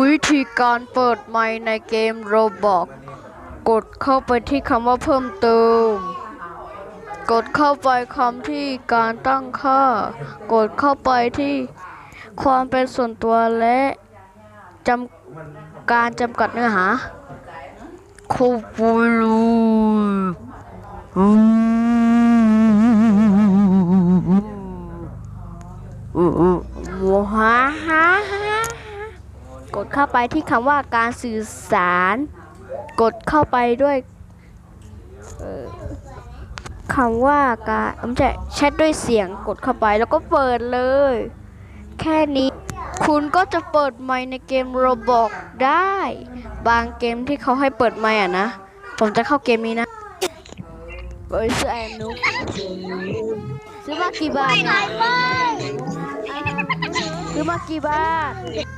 วิธีการเปิดไมค์ในเกมโรบอกกดเข้าไปที่คำว่าเพิ่มเติม กดเข้าไปคำที่การตั้งค่า กดเข้าไปที่ความเป็นส่วนตัวและจำการจำกัดเนื้อหาโคบูลูอืมว้าฮาฮา กดเข้าไปที่คำว่าการสื่อสาร กดเข้าไปด้วยเอ่อคำว่าการไม่ใช่แชทด้วยเสียงกดเข้าไปแล้วก็เปิดเลย แค่นี้คุณก็จะเปิดไมค์ในเกมโรบอกได้ บางเกมที่เขาให้เปิดไมค์อะนะ ผมจะเข้าเกมนี้นะเอ้ยซื้อแอนนุกซื้อมากี่บาทเนี่ยซื้อมากี่บาท